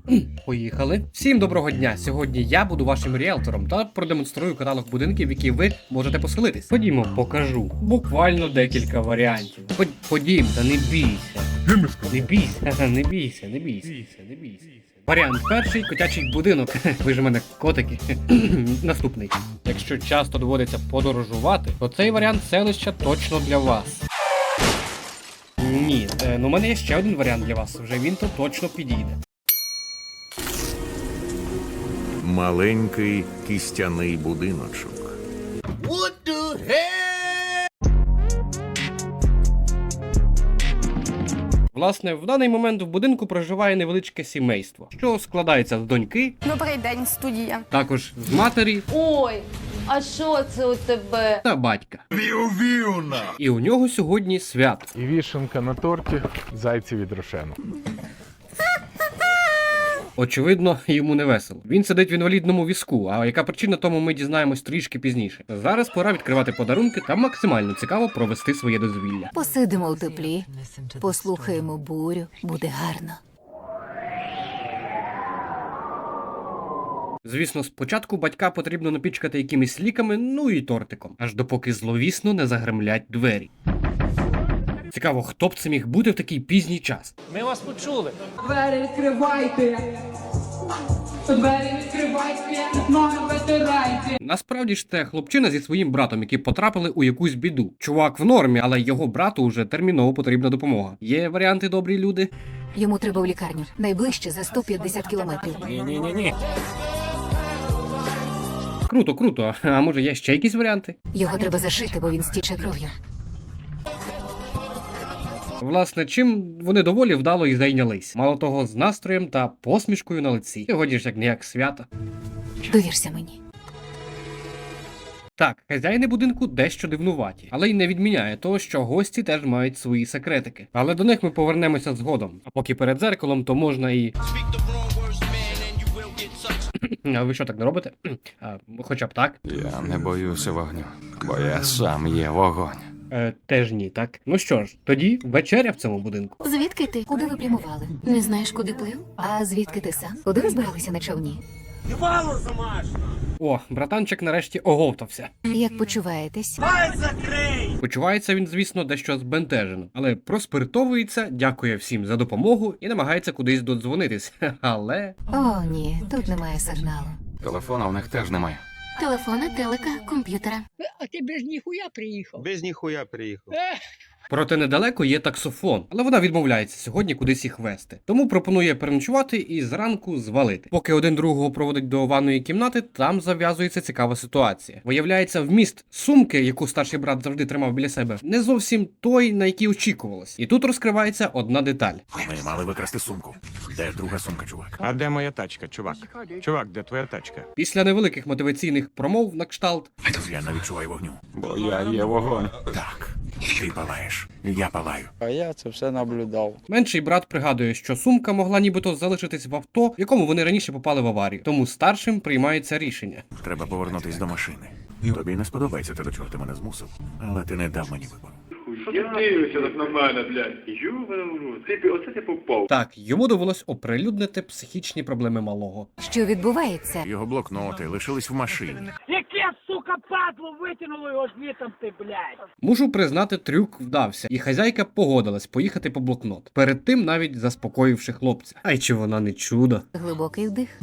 Поїхали. Всім доброго дня. Сьогодні я буду вашим ріелтором та продемонструю каталог будинків, в які ви можете поселитись. Ходімо, покажу. Буквально декілька варіантів. Ход- Ходім, та не бійся. Не бійся, не бійся, не бійся, не бійся. Варіант перший котячий будинок. Ви ж у мене котики. Наступний. Якщо часто доводиться подорожувати, то цей варіант селища точно для вас. Ні, е, ну у мене є ще один варіант для вас. Вже він то точно підійде. Маленький кістяний будиночок. Власне, в даний момент в будинку проживає невеличке сімейство, що складається з доньки, Добрий день, студія. також з матері Ой, а що це у тебе? та батька. І у нього сьогодні свято. І вішенка на торті зайці від рошену. Очевидно, йому не весело. Він сидить в інвалідному візку, а яка причина тому ми дізнаємось трішки пізніше. Зараз пора відкривати подарунки та максимально цікаво провести своє дозвілля. Посидимо у теплі, послухаємо бурю, буде гарно. Звісно, спочатку батька потрібно напічкати якимись ліками, ну і тортиком, аж допоки зловісно не загремлять двері. Цікаво, хто б це міг бути в такий пізній час. Ми вас почули. Двері відкривайте. Двері відкривайте, ноги витирайте. Насправді ж це хлопчина зі своїм братом, які потрапили у якусь біду. Чувак в нормі, але його брату вже терміново потрібна допомога. Є варіанти, добрі люди. Йому треба в лікарню. Найближче за 150 кілометрів. Круто, круто. А може є ще якісь варіанти? Його треба зашити, бо він стіче кров'ю. Власне, чим вони доволі вдало і зайнялись. Мало того, з настроєм та посмішкою на лиці. Сьогодні ж як ніяк свято. Довірся мені. Так, хазяїни будинку дещо дивнуваті, але й не відміняє того, що гості теж мають свої секретики. Але до них ми повернемося згодом. А поки перед зеркалом, то можна і. А ви що так не робите? А, хоча б так. Я не боюся вогню, бо я сам є вогонь. Е, теж ні, так. Ну що ж, тоді вечеря в цьому будинку. Звідки ти? Куди ви прямували? Не знаєш, куди плив? А звідки ти сам? Куди ви збиралися на човні? О, братанчик нарешті оговтався. Як почуваєтесь? Почувається він, звісно, дещо збентежено, але проспиртовується, дякує всім за допомогу і намагається кудись додзвонитись. Але О, ні, тут немає сигналу. Телефона в них теж немає. Телефона, телека, комп'ютера. А ти без ніхуя приїхав. Без ніхуя приїхав. Проте недалеко є таксофон, але вона відмовляється сьогодні кудись їх вести. Тому пропонує переночувати і зранку звалити. Поки один другого проводить до ванної кімнати, там зав'язується цікава ситуація. Виявляється, вміст сумки, яку старший брат завжди тримав біля себе, не зовсім той, на який очікувалось. І тут розкривається одна деталь. Ми мали викрасти сумку. Де друга сумка, чувак? А де моя тачка, чувак? Чувак, де твоя тачка? Після невеликих мотиваційних промов на кшталт Я не відчуваю вогню. Бо я є вогонь. Так, ти палаєш. Я палаю. А я це все наблюдав. Менший брат пригадує, що сумка могла нібито залишитись в авто, в якому вони раніше попали в аварію. Тому старшим приймається рішення. Треба повернутись до машини. Тобі не сподобається те, до чого ти мене змусив. Але ти не дав мені вибору. Що ти дивишся так мене, блядь? Ти, оце ти попав. Так, йому довелось оприлюднити психічні проблеми малого. Що відбувається? Його блокноти лишились в машині. Сука, падло витягнуло його звітом ти, блядь. Мушу признати, трюк вдався, і хазяйка погодилась поїхати по блокнот. Перед тим навіть заспокоївши хлопця. Ай чи вона не чудо. Глибокий вдих.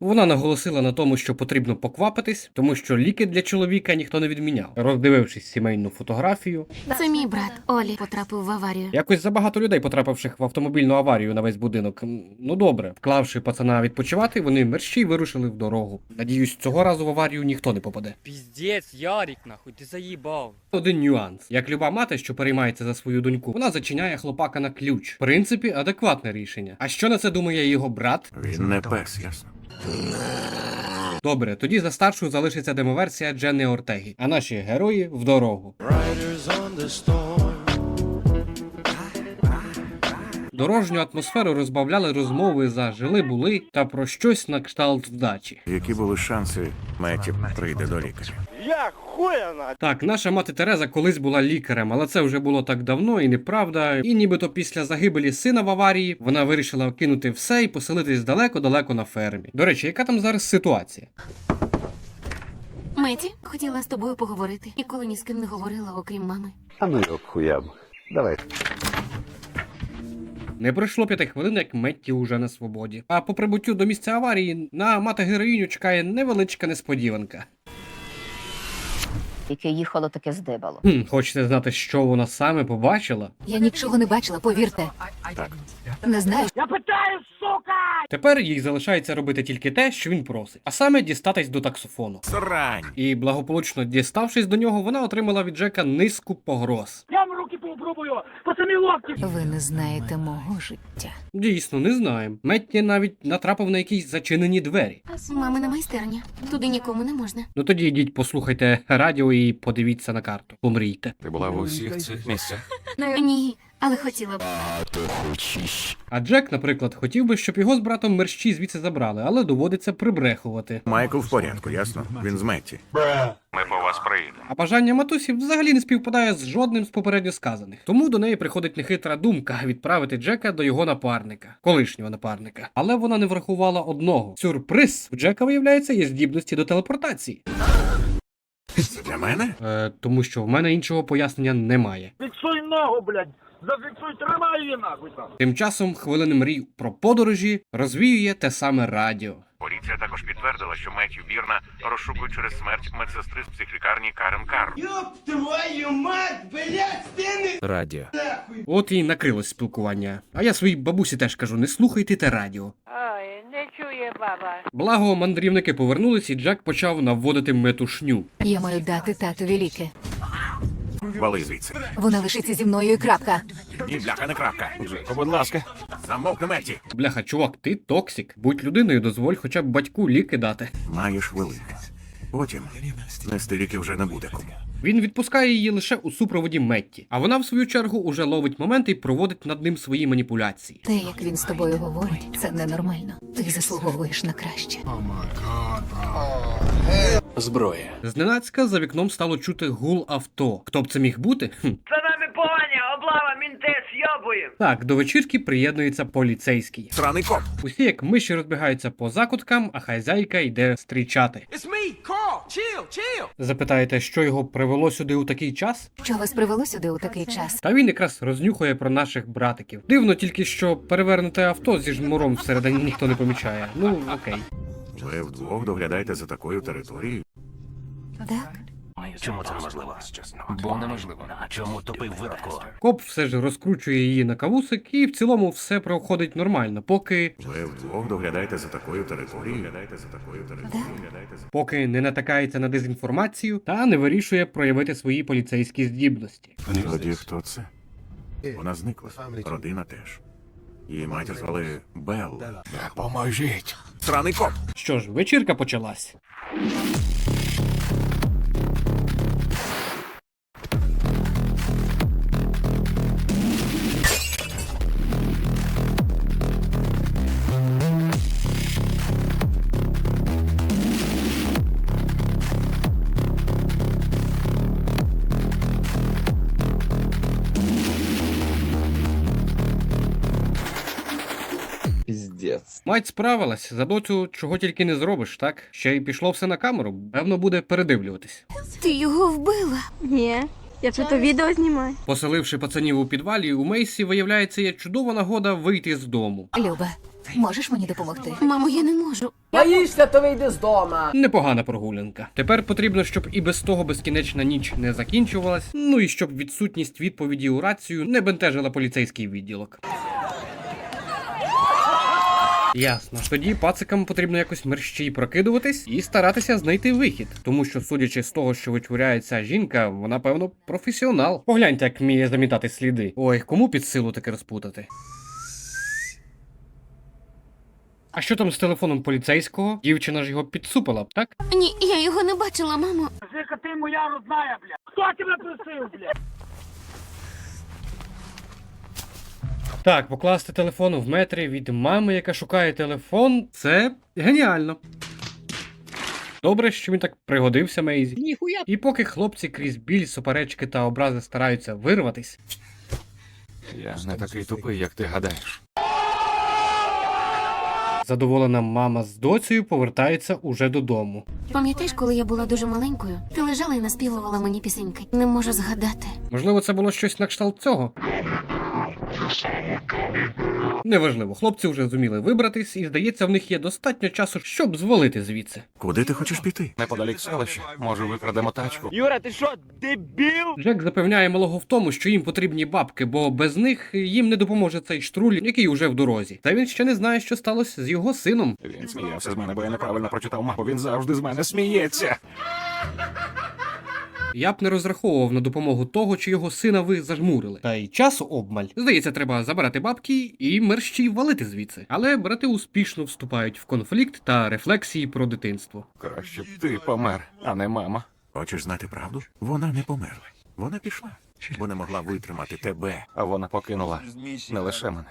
Вона наголосила на тому, що потрібно поквапитись, тому що ліки для чоловіка ніхто не відміняв. Роздивившись сімейну фотографію, Це мій брат Олі потрапив в аварію. якось забагато людей, потрапивших в автомобільну аварію на весь будинок. Ну добре, вклавши пацана відпочивати, вони мерщій вирушили в дорогу. Надіюсь, цього разу в аварію ніхто не попаде. Піздець, Ярик, нахуй, ти заїбав. Один нюанс. Як люба мати, що переймається за свою доньку, вона зачиняє хлопака на ключ. В принципі, адекватне рішення. А що на це думає його брат? Він не пес, ясно? Добре, тоді за старшу залишиться демоверсія Дженни Ортегі, а наші герої в дорогу. Дорожню атмосферу розбавляли розмови за жили-були та про щось на кшталт вдачі. Які були шанси, Меті прийде до лікаря. Так, наша мати Тереза колись була лікарем, але це вже було так давно і неправда. І нібито після загибелі сина в аварії вона вирішила кинути все і поселитись далеко-далеко на фермі. До речі, яка там зараз ситуація? Меті, хотіла з тобою поговорити. Ніколи ні з ким не говорила, окрім мами. А ну його хуям. Давай. Не пройшло п'яти хвилин, як Метті уже на свободі. А по прибуттю до місця аварії на мати героїню чекає невеличка несподіванка. Яке їхало, таке здебало. Хм, хочете знати, що вона саме побачила? Я нічого не бачила, повірте. Так. Не знаю, Я питаю, сука! Тепер їй залишається робити тільки те, що він просить, а саме дістатись до таксофону. Срань! І благополучно діставшись до нього, вона отримала від Джека низку погроз. Я вам руки пообрубую, по самі локті. ви не знаєте мого життя. Дійсно, не знаємо. Метті навіть натрапив на якісь зачинені двері. Мамина майстерня. Туди нікому не можна. Ну тоді йдіть, послухайте радіо і подивіться на карту. Помрійте. Ти була в усіх цих місцях. Ні, але хотіла б. А Джек, наприклад, хотів би, щоб його з братом мерщі звідси забрали, але доводиться прибрехувати. Майкл в порядку, ясно? Він з Метті. Ми по вас приїдемо. А бажання матусі взагалі не співпадає з жодним з попередньо сказаних. Тому до неї приходить нехитра думка відправити Джека до його напарника, колишнього напарника. Але вона не врахувала одного: сюрприз в Джека виявляється є здібності до телепортації. Це для мене? Е, тому що в мене іншого пояснення немає. Фіксуй ногу, блядь. Зафіксуй, тримай її нахуй там. Тим часом хвилини мрій про подорожі розвіює те саме радіо. Поліція також підтвердила, що Меттю Бірна розшукують через смерть медсестри з психлікарні Карен Карр. Радіо. От і накрилось спілкування. А я своїй бабусі теж кажу: не слухайте те радіо. Ой, не чує баба. Благо, мандрівники повернулись, і Джек почав наводити метушню. Я маю дати татові ліки. Вали звідси. Вона лишиться зі мною і крапка. І бляха не крапка. Джеко, будь ласка. Замовкни Метті. Бляха, чувак, ти токсик. Будь людиною, дозволь хоча б батьку ліки дати. Маєш велике. Потім нести ліки вже не буде кому. Він відпускає її лише у супроводі Метті, а вона, в свою чергу, уже ловить момент і проводить над ним свої маніпуляції. Те, як він з тобою говорить, це ненормально. Ти заслуговуєш на краще. Зброя. Зненацька за вікном стало чути гул авто. Хто б це міг бути? Хм. За нами погані, облава, мінте, с'єбуєм. Так, до вечірки приєднується поліцейський. Сраний коп. Усі як миші розбігаються по закуткам, а хазяйка йде зустрічати. Запитаєте, що його привело сюди у такий час? Що вас привело сюди у такий час? Та він якраз рознюхує про наших братиків. Дивно тільки, що перевернуте авто зі жмуром всередині ніхто не помічає. Ну окей. Ви вдвох доглядаєте за такою територією. Так. Чому це неможливо? Бо неможливо. Чому тупий випадку? Коп все ж розкручує її на кавусик, і в цілому все проходить нормально, поки Ви вдвох доглядаєте за такою територією. Доглядаєте за такою територією. Поки не натикається на дезінформацію та не вирішує проявити свої поліцейські здібності. Тоді хто це? Вона зникла. Родина теж. Її матір звали Белл. Поможіть. Сраний коп! Що ж, вечірка почалась. Мать справилась, за доцю чого тільки не зробиш, так? Ще й пішло все на камеру, певно, буде передивлюватись. Ти його вбила. Ні, я тут відео знімаю. Поселивши пацанів у підвалі, у Мейсі виявляється є чудова нагода вийти з дому. Люба, можеш мені допомогти? Мамо, я не можу. Боїшся, то вийди з дома. Непогана прогулянка. Тепер потрібно, щоб і без того безкінечна ніч не закінчувалась. Ну і щоб відсутність відповіді у рацію не бентежила поліцейський відділок. Ясно. Тоді пацикам потрібно якось мерщій прокидуватись і старатися знайти вихід. Тому що, судячи з того, що витворяє ця жінка, вона, певно, професіонал. Погляньте, як вміє замітати сліди. Ой, кому під силу таке розпутати. А що там з телефоном поліцейського? Дівчина ж його підсупила б, так? Ні, я його не бачила, мамо. Зика, ти моя родная, блядь. Хто тебе просив, блядь? Так, покласти телефон в метрі від мами, яка шукає телефон, це геніально. Добре, що він так пригодився Мейзі. Ніхуя. І поки хлопці крізь біль, суперечки та образи стараються вирватись, Я не такий тупий, як ти гадаєш. задоволена мама з доцею повертається уже додому. Пам'ятаєш, коли я була дуже маленькою? Ти лежала і наспівувала мені пісеньки. Не можу згадати. Можливо, це було щось на кшталт цього. Неважливо, хлопці вже зуміли вибратись, і здається, в них є достатньо часу, щоб звалити звідси. Куди ти хочеш піти? Неподалік селища. Може, викрадемо тачку. Юра, ти що, дебіл? Джек запевняє малого в тому, що їм потрібні бабки, бо без них їм не допоможе цей штруль, який уже в дорозі. Та він ще не знає, що сталося з його сином. Він сміявся з мене, бо я неправильно прочитав мапу. Він завжди з мене сміється. Я б не розраховував на допомогу того, чи його сина ви зажмурили. Та й часу обмаль. Здається, треба забирати бабки і мерщій валити звідси. Але брати успішно вступають в конфлікт та рефлексії про дитинство. Краще б ти помер, а не мама. Хочеш знати правду? Вона не померла. Вона пішла, бо не могла витримати тебе. А вона покинула не лише мене.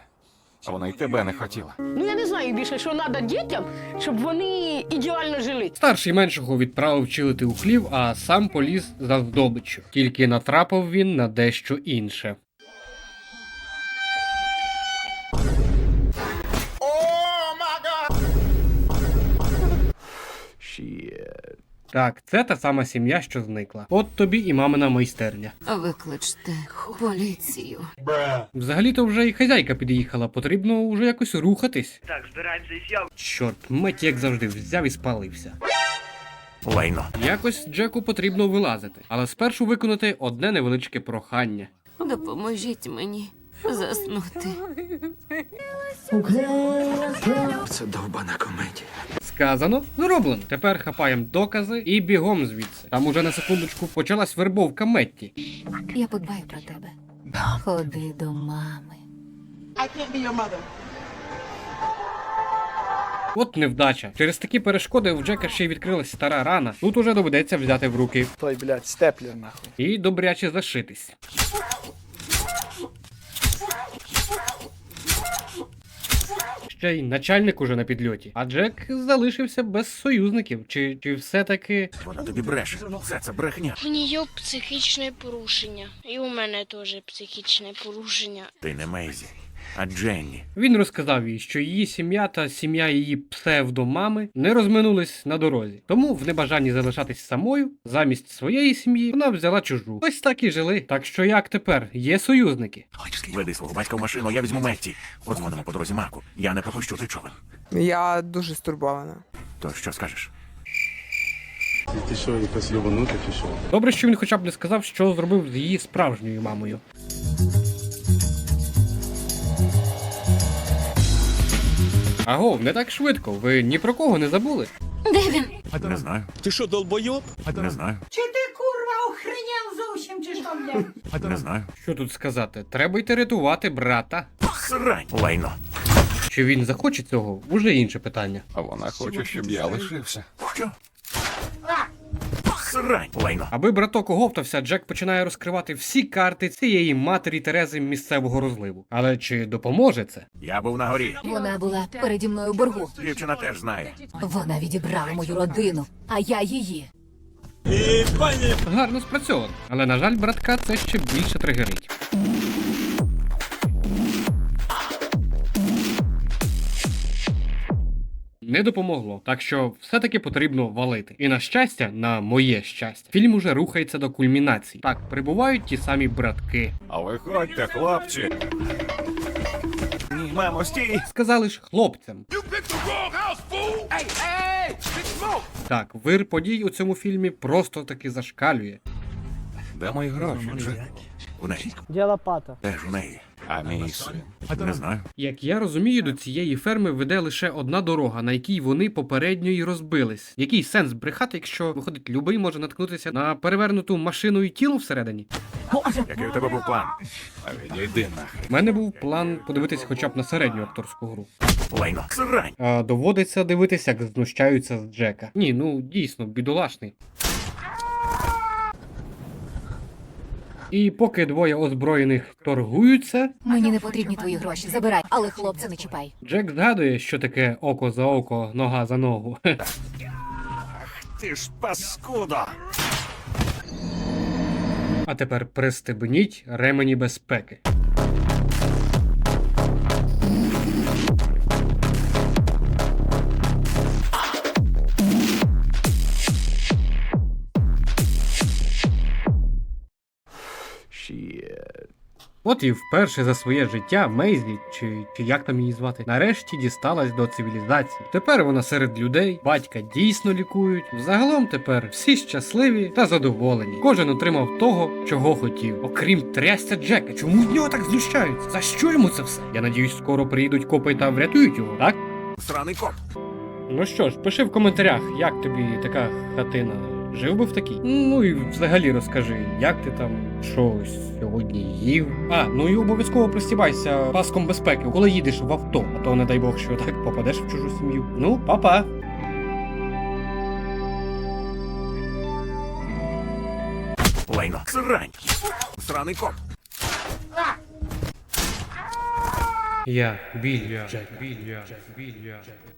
А вона й тебе не хотіла. Ну я не знаю більше, що треба дітям, щоб вони ідеально жили. Старший меншого відправив чилити у хлів, а сам поліз за здобиччю. Тільки натрапив він на дещо інше. Так, це та сама сім'я, що зникла. От тобі і мамина майстерня. Викличте поліцію. Взагалі-то вже і хазяйка під'їхала, потрібно уже якось рухатись. Так, збираємося і сяв. Чорт, мить як завжди взяв і спалився. Лайно. Якось Джеку потрібно вилазити, але спершу виконати одне невеличке прохання. Допоможіть мені заснути. Це довбана комедія. Сказано, зроблено. Тепер хапаємо докази і бігом звідси. Там уже на секундочку почалась вербовка Метті. Я подбаю про тебе. Ходи до мами. От невдача. Через такі перешкоди в Джека ще й відкрилась стара рана. Тут уже доведеться взяти в руки Той, блядь, степлер нахуй. і добряче зашитись. Ще й начальник уже на підльоті. А Джек залишився без союзників. Чи, чи все-таки Вона тобі бреше. Все це брехня. У нее психічне порушення. І у мене теж психічне порушення. Ти не Мейзі, а Дженні. Він розказав їй, що її сім'я та сім'я її псевдомами не розминулись на дорозі. Тому, в небажанні залишатись самою, замість своєї сім'ї вона взяла чужу. Ось так і жили. Так що як тепер? Є союзники. Веди свого батька в машину, я візьму Метті. Подзвонимо по дорозі Маку. Я не пропущу ти човен. Я дуже стурбована. То що скажеш? Ти що, якась йобанута чи що? Добре, що він хоча б не сказав, що зробив з її справжньою мамою. Аго, не так швидко. Ви ні про кого не забули. Де він? Не знаю. Ти що, долбойоб? Не знаю. Чи ти курва охреняв зовсім чи що, блядь? Не знаю. Що тут сказати? Треба йти рятувати брата. Срань. Лайно. Чи він захоче цього? Уже інше питання. А вона хоче, щоб я лишився. Що? Срань. Лайно. Аби браток оговтався, Джек починає розкривати всі карти цієї матері Терези місцевого розливу. Але чи допоможе це? Я був на горі. Вона була переді мною в боргу. Дівчина теж знає. Вона відібрала мою родину, а я її. Гарно спрацьовано. Але на жаль, братка це ще більше тригерить. Не допомогло, так що все-таки потрібно валити. І на щастя, на моє щастя, фільм уже рухається до кульмінації. Так, прибувають ті самі братки. А виходьте, хлопці. Мамо, стій! Сказали ж хлопцям. Так, вир подій у цьому фільмі просто таки зашкалює. Де мої гроші, У неї. Де лопата? Теж у неї. А мій син. Не знаю. Як я розумію, до цієї ферми веде лише одна дорога, на якій вони попередньо й розбились. Який сенс брехати, якщо виходить, любий може наткнутися на перевернуту машину і тіло всередині? Який у тебе був план? А відійди нахрен. У мене був план подивитися хоча б на середню акторську гру. Лайно. Срань. А доводиться дивитися, як знущаються з Джека. Ні, ну дійсно, бідолашний. І поки двоє озброєних торгуються, Мені не потрібні твої гроші. Забирай, але хлопця не чіпай. Джек згадує, що таке око за око, нога за ногу. Ти ж паскуда! А тепер пристебніть ремені безпеки. От і вперше за своє життя Мейзлі, чи, чи як там її звати, нарешті дісталась до цивілізації. Тепер вона серед людей, батька дійсно лікують. Загалом тепер всі щасливі та задоволені. Кожен отримав того, чого хотів. Окрім трясця Джека. Чому з нього так знущаються? За що йому це все? Я надіюсь, скоро приїдуть копи та врятують його, так? Сраний коп! Ну що ж, пиши в коментарях, як тобі така хатина. Жив би в такій? Ну і взагалі розкажи, як ти там що сьогодні їв. А, ну і обов'язково пристібайся паском безпеки, коли їдеш в авто, а то не дай Бог, що так попадеш в чужу сім'ю. Ну, па-па! Лайно! Срань! Сраний коп! Я Джек, Біль Джек.